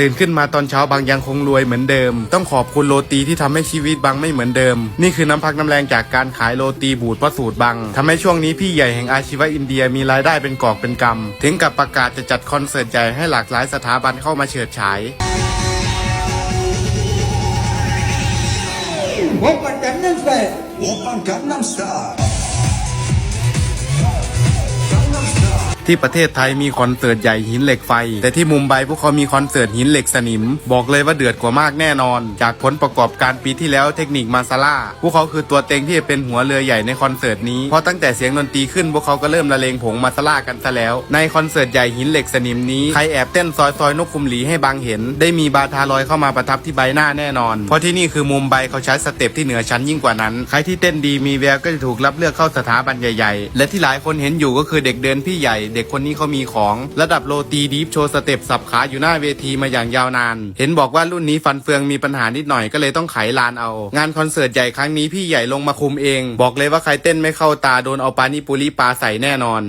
ตื่นขึ้นมาตอนเช้าบางยังคงรวยเหมือนเดิม ต้องขอบคุณโรตีที่ทำให้ชีวิตบางไม่เหมือนเดิม นี่คือน้ำพักน้ำแรงจากการขายโรตีบูดพระสูตรบางทำให้ช่วงนี้พี่ใหญ่แห่งอาชีวะอินเดียมีรายได้เป็นกอกเป็นกำถึงกับประกาศจะจัดคอนเสิร์ตใหญ่ให้หลากหลายสถาบันเข้ามาเฉิดฉายโอปันกันนัมสเตอร์โอปันกันน้ำสเตอ ที่ประเทศไทยมีคอนเสิร์ตใหญ่หินเหล็กไฟ แต่ที่มุมไบพวกเขามีคอนเสิร์ตหินเหล็กสนิม บอกเลยว่าเดือดกว่ามากแน่นอน จากผลประกอบการปีที่แล้วเทคนิคมาซาร่าพวกเขาคือตัวเต็งที่จะเป็นหัวเรือใหญ่ในคอนเสิร์ตนี้เพราะตั้งแต่เสียงดนตรีขึ้นพวกเขาก็เริ่มละเลงผงมาซาร่ากันซะแล้ว ในคอนเสิร์ตใหญ่หินเหล็กสนิมนี้ใครแอบเต้นซอยซอยนกคุมหลีให้บางเห็น ได้มีบาทาลอยเข้ามาประทับที่ใบหน้าแน่นอน เพราะที่นี่คือมุมไบเขาใช้สเต็ปที่เหนือชั้นยิ่งกว่านั้นใครที่เต้นดีมีแววก็จะถูกรับเลือกเข้าสถาบันใหญ่ๆ และที่หลายคนเห็นอยู่ก็คือเด็กเดินพี่ใหญ่เด็กคนนี้เขามีของระดับโรตีดีฟโชว์สเต็ปสับขาอยู่หน้าเวทีมาอย่างยาวนาน เห็นบอกว่ารุ่นนี้ฟันเฟืองมีปัญหานิดหน่อยก็เลยต้องไขลานเอา งานคอนเสิร์ตใหญ่ครั้งนี้พี่ใหญ่ลงมาคุมเอง บอกเลยว่าใครเต้นไม่เข้าตาโดนเอาปานิปุริปาใส่แน่นอน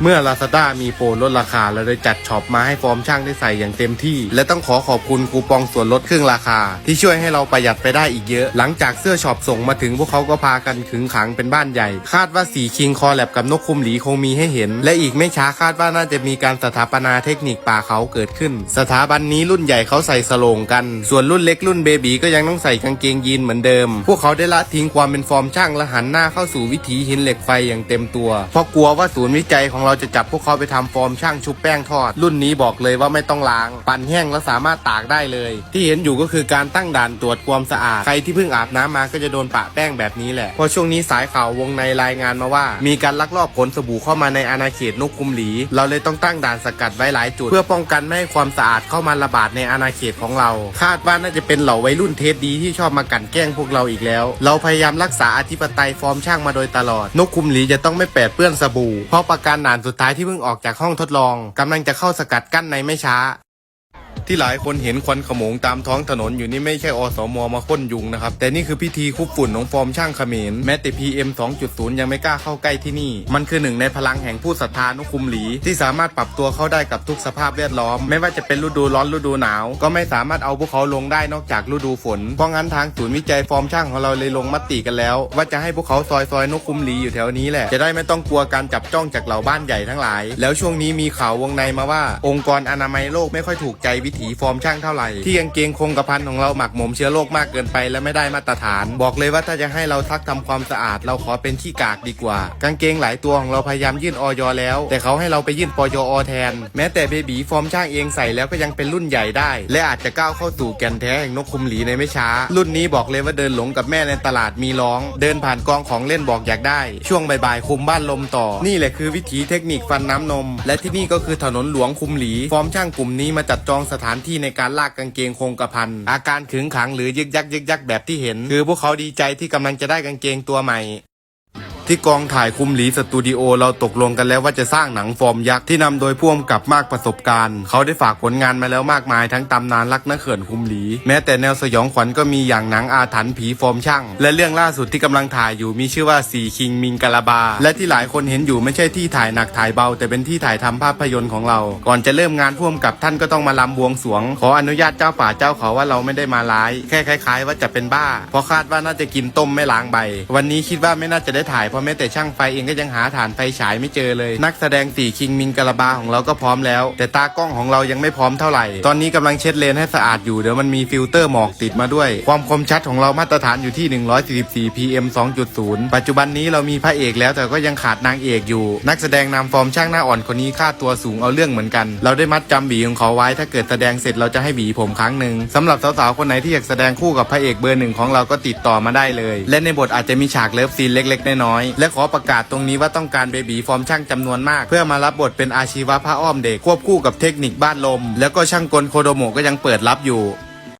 เมื่อ Lazada มีโปรลดราคาเราเลยจัดช็อปมาให้ฟอร์มช่างได้ใส่อย่างเต็มที่ และต้องขอขอบคุณคูปองส่วนลดครึ่งราคา ที่ช่วยให้เราประหยัดไปได้อีกเยอะ หลังจากเสื้อช็อปส่งมาถึงพวกเขาก็พากันขึงขังเป็นบ้านใหญ่ คาดว่าสีคิงคอแลบกับนกคุมหลีคงมีให้เห็น และอีกไม่ช้าคาดว่าน่าจะมีการสถาปนาเทคนิคป่าเขาเกิดขึ้น สถาบันนี้รุ่นใหญ่เขาใส่สโลงกัน ส่วนรุ่นเล็กรุ่นเบบีก็ยังต้องใส่กางเกงยีนเหมือนเดิม พวกเขาได้ละทิ้งความเป็นฟอร์มช่างและหันหน้าเข้าสู่วิถีหินเหล็กไฟอย่างเต็มตัวเพราะกลัวว่าศูนย์วิจัยของเราจะจับพวกเขาไปทำฟอร์มช่างชุบแป้งทอด รุ่นนี้บอกเลยว่าไม่ต้องล้าง ปั่นแห้งแล้วสามารถตากได้เลย ที่เห็นอยู่ก็คือการตั้งด่านตรวจความสะอาด ใครที่เพิ่งอาบน้ำมาก็จะโดนปะแป้งแบบนี้แหละ เพราะช่วงนี้สายข่าววงในรายงานมาว่า มีการลักลอบขนสบู่เข้ามาในอาณาเขตนกคุมหลี เราเลยต้องตั้งด่านสกัดไว้หลายจุด เพื่อป้องกันไม่ให้ความสะอาดเข้ามาระบาดในอาณาเขตของเรา คาดว่าน่าจะเป็นเหล่าวัยรุ่นเทสดีที่ชอบมากันแกล้งพวกเราอีกแล้ว เราพยายามรักษาอธิปไตยฟอร์มช่างมาโดยตลอด นกคุมหลีจะต้องไม่แปดเปื้อนสบู่เพราะประการด่าานสุดท้ายที่เพิ่งออกจากห้องทดลองกำลังจะเข้าสกัดกั้นในไม่ช้า ที่หลายคนเห็นควันขโมงตามท้องถนนอยู่นี่ไม่ใช่อสมมาพ่นยุงนะครับ แต่นี่คือพิธีคุบฝุ่นของฟอร์มช่างเขมรแม้แต่ PM 2.0 ยังไม่กล้าเข้าใกล้ที่นี่ มันคือหนึ่งในพลังแห่งผู้ศรัทธานุคุมหลี ที่สามารถปรับตัวเข้าได้กับทุกสภาพแวดล้อม ไม่ว่าจะเป็นฤดูร้อนฤดูหนาว ก็ไม่สามารถเอาพวกเขาลงได้นอกจากฤดูฝนเพราะงั้นทางศูนย์วิจัยฟอร์มช่างของเราเลยลงมติกันแล้ว ว่าจะให้พวกเขาซอยซอยนกคุมหลีอยู่แถวนี้แหละจะได้ไม่ต้องกลัวการจับจ้องจากเหล่าบ้านใหญ่ทั้งหลาย แล้วช่วงนี้มีข่าววงในมาว่า องค์กรอนามัยโลกไม่ค่อยถูกใจวิถีฟอร์มช่างเท่าไหร่ ที่กางเกงคงกระพันของเราหมักหมมเชื้อโรคมากเกินไปและไม่ได้มาตรฐาน บอกเลยว่าถ้าจะให้เราทักทำความสะอาด เราขอเป็นขี้กากดีกว่า กางเกงหลายตัวของเราพยายามยื่นออยแล้ว แต่เขาให้เราไปยื่นปยอแทน แม้แต่เบบีฟอร์มช่างเองใส่แล้วก็ยังเป็นรุ่นใหญ่ได้ และอาจจะก้าวเข้าสู่แก่นแท้แห่งนกคุมหลีในไม่ช้า รุ่นนี้บอกเลยว่าเดินหลงกับแม่ในตลาดมีร้อง เดินผ่านกองของเล่นบอกอยากได้ ช่วงบ่ายๆคุมบ้านลมต่อ นี่แหละคือวิถีเทคนิคฟันน้ำนม และที่นี่ก็คือถนนหลวงคุมหลี ฟอร์มช่างกลุ่มนี้มาจัดจองสถานที่ในการลากกางเกงคงกระพัน อาการขึงขังหรือยึกยักยึกยักแบบที่เห็น คือพวกเขาดีใจที่กำลังจะได้กางเกงตัวใหม่ ที่กองถ่ายคุมหลีสตูดิโอเราตกลงกันแล้วว่าจะสร้างหนังฟอร์มยักษ์ที่นำโดยพ่วงกับมากประสบการณ์ เขาได้ฝากผลงานมาแล้วมากมายทั้งตำนานรักนักเขื่อนคุมหลี แม้แต่แนวสยองขวัญก็มีอย่างหนังอาถรรพ์ผีฟอร์มช่าง และเรื่องล่าสุดที่กำลังถ่ายอยู่มีชื่อว่าสีคิงมิงกาลาบา และที่หลายคนเห็นอยู่ไม่ใช่ที่ถ่ายหนักถ่ายเบา แต่เป็นที่ถ่ายทำภาพยนตร์ของเรา ก่อนจะเริ่มงานพ่วงกับท่านก็ต้องมาลำบวงสวง ขออนุญาตเจ้าป่าเจ้าเขาว่าเราไม่ได้มาร้ายแค่คล้าย ๆ ว่าจะเป็นบ้าเพราะคาดว่าน่าจะกินต้มไม่ล้างใบ วันนี้คิดว่าไม่น่าจะได้ถ่ายเพราะแม้แต่ช่างไฟเองก็ยังหาฐานไฟฉายไม่เจอเลย นักแสดงสี่คิงมินกาลาบาของเราก็พร้อมแล้ว แต่ตากล้องของเรายังไม่พร้อมเท่าไหร่ ตอนนี้กำลังเช็ดเลนให้สะอาดอยู่เดี๋ยวมันมีฟิลเตอร์หมอกติดมาด้วย ความคมชัดของเรามาตรฐานอยู่ที่ 144 pm 2.0 ปัจจุบันนี้เรามีพระเอกแล้วแต่ก็ยังขาดนางเอกอยู่ นักแสดงนำฟอร์มช่างหน้าอ่อนคนนี้ค่าตัวสูงเอาเรื่องเหมือนกัน เราได้มัดจำหวีของเขาไว้ถ้าเกิดแสดงเสร็จเราจะให้หวีผมครั้งหนึ่งสำหรับสาวๆคนไหนที่อยากแสดงคู่กับพระเอกเบอร์หนึ่งของเราก็ติดต่อมาได้เลย และในบทอาจจะมีฉากเลิฟซีนเล็กๆน้อยและขอประกาศตรงนี้ว่าต้องการเบบีฟอร์มช่างจำนวนมาก เพื่อมารับบทเป็นอาชีวะผ้าอ้อมเด็กควบคู่กับเทคนิคบ้านลม แล้วก็ช่างกลโคโดโมก็ยังเปิดรับอยู่